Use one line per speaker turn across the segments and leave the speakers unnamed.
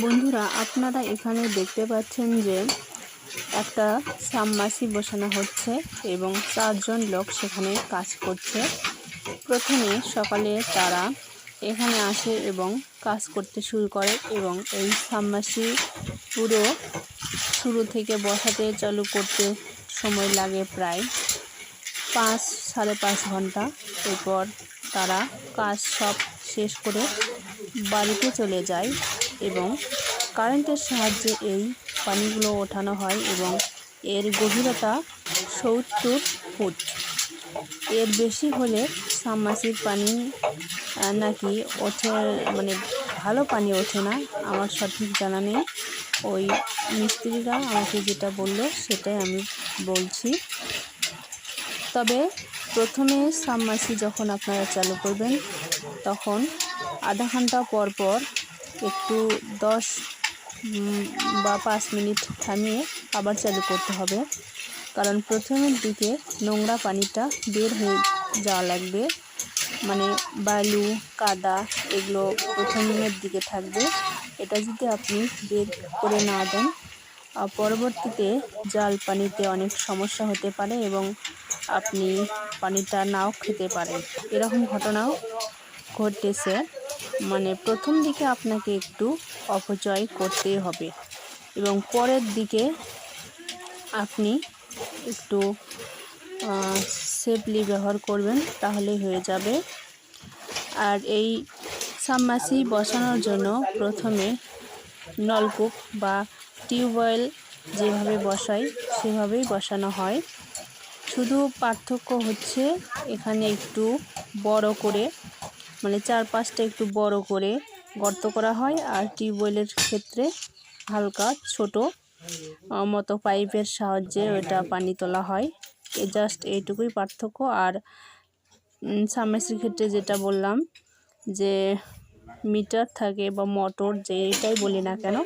বন্ধুরা, আপনারা এখানে দেখতে পাচ্ছেন যে একটা সাবমাসি বসানো হচ্ছে এবং চারজন লোক সেখানে কাজ করছে। প্রথমে সকালে তারা এখানে আসে এবং কাজ করতে শুরু করে এবং এই সাবমাসি পুরো শুরু থেকে বসাতে চালু করতে সময় লাগে প্রায় পাঁচ, সাড়ে পাঁচ ঘণ্টা। এরপর তারা কাজ সব শেষ করে বাড়িতে চলে যায়। এবং কারেন্টের সাহায্যে এই পানিগুলো ওঠানো হয় এবং এর গভীরতা সত্তর ফুট। এর বেশি হলে সাবমাসির পানি নাকি ওঠে মানে ভালো পানি ওঠে না, আমার সঠিক জানা নেই। ওই মিস্ত্রিরা আমাকে যেটা বলল সেটাই আমি বলছি। তবে প্রথমে সাবমাসি যখন আপনারা চালু করবেন, তখন আধা ঘণ্টা পর পর একটু দশ বা পাঁচ মিনিট থামিয়ে আবার চালু করতে হবে। কারণ প্রথমের দিকে নোংরা পানিটা বের হয়ে যাওয়া লাগবে। মানে বালু, কাদা এগুলো প্রথমের দিকে থাকবে। এটা যদি আপনি বের করে না দেন পরবর্তীতে জাল পানিতে অনেক সমস্যা হতে পারে এবং আপনি পানিটা নাও খেতে পারেন। এরকম ঘটনাও ঘটেছে। মানে প্রথম দিকে আপনাকে একটু অপচয় করতেই হবে এবং পরের দিকে আপনি একটু সেফলি ব্যবহার করবেন তাহলেই হয়ে যাবে। আর এই সাবমাসি বসানোর জন্য প্রথমে নলকূপ বা টিউবওয়েল যেভাবে বসাই সেভাবেই বসানো হয়। শুধু পার্থক্য হচ্ছে এখানে একটু বড় করে মানে চার পাঁচটা একটু বড় করে গর্ত করা হয় আর টিউবওয়েলের ক্ষেত্রে হালকা ছোট মতো পাইপের সাহায্যে ওটা পানি তোলা হয়। এ জাস্ট এইটুকুই পার্থক্য। আর সাবমার্সির ক্ষেত্রে যেটা বললাম যে মিটার থাকে বা মোটর যেটাই বলি না কেন,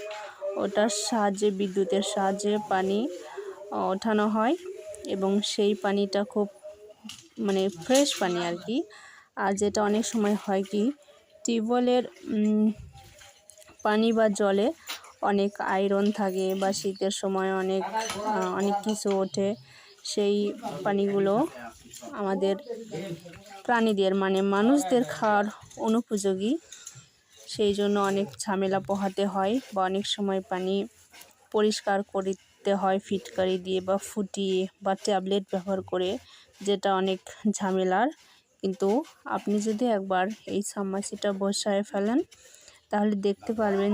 ওটার সাহায্যে, বিদ্যুতের সাহায্যে পানি ওঠানো হয় এবং সেই পানিটা খুব মানে ফ্রেশ পানি আর কি। আর যেটা অনেক সময় হয় কি, টিউবওয়েলের পানি বা জলে অনেক আয়রন থাকে বা শীতের সময় অনেক অনেক কিছু ওঠে, সেই পানিগুলো আমাদের প্রাণীদের মানে মানুষদের খাওয়ার অনুপযোগী। সেই জন্য অনেক ঝামেলা পোহাতে হয় বা অনেক সময় পানি পরিষ্কার করতে হয় ফিটকারি দিয়ে বা ফুটিয়ে বা ট্যাবলেট ব্যবহার করে, যেটা অনেক ঝামেলার। কিন্তু আপনি যদি একবার এই সাবমার্সিটা বসায় ফেলেন তাহলে দেখতে পারবেন